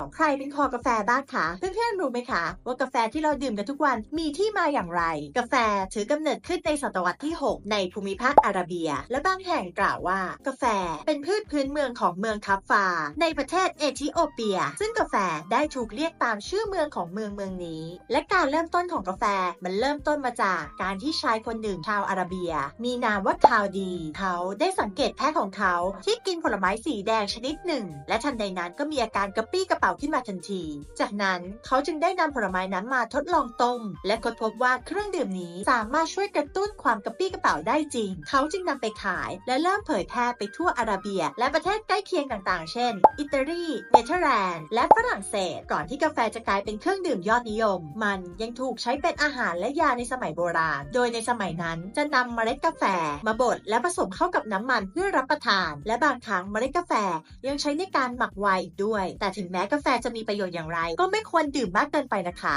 ของใครเป็นคอกาแฟบ้างคะเพื่อนๆรู้ไหมคะ ว่ากาแฟที่เราดื่มกันทุกวันมีที่มาอย่างไร กาแฟถือกำเนิดขึ้นในศตวรรษที่ 6 ในภูมิภาคอาระเบีย และบางแห่งกล่าวว่า กาแฟเป็นพืชพื้นเมืองของเมืองคัฟฟา ในประเทศเอธิโอเปีย ซึ่งกาแฟได้ถูกเรียกตามชื่อเมืองของเมืองเมืองนี้ และการเริ่มต้นของกาแฟมันเริ่มต้นมาจากการที่ชายคนหนึ่งชาวอาระเบีย มีนามว่าคาวดี เขาได้สังเกตแพะของเขาที่กินผลไม้สีแดงชนิดหนึ่ง และทันใดนั้นก็มีอาการกระปี้กระป๋าขึ้นมาทันที จากนั้นเขาจึงได้นำผลไม้นั้นมาทดลองต้ม และค้นพบว่าเครื่องดื่มนี้สามารถช่วยกระตุ้นความกระปี้กระเป๋าได้จริง เขาจึงนำไปขายและเริ่มเผยแพร่ไปทั่วอาระเบีย และประเทศใกล้เคียงต่างๆ เช่น อิตาลี เนเธอร์แลนด์ และฝรั่งเศส ก่อนที่กาแฟจะกลายเป็นเครื่องดื่มยอดนิยม มันยังถูกใช้เป็นอาหารและยาในสมัยโบราณ โดยในสมัยนั้นจะนำเมล็ดกาแฟมาบดและผสมเข้ากับน้ำมันเพื่อรับประทาน และบางครั้งเมล็ดกาแฟยังใช้ในการหมักไวน์อีกด้วย แต่ถึงแม้กาแฟจะมีประโยชน์อย่างไร ก็ไม่ควรดื่มมากเกินไปนะคะ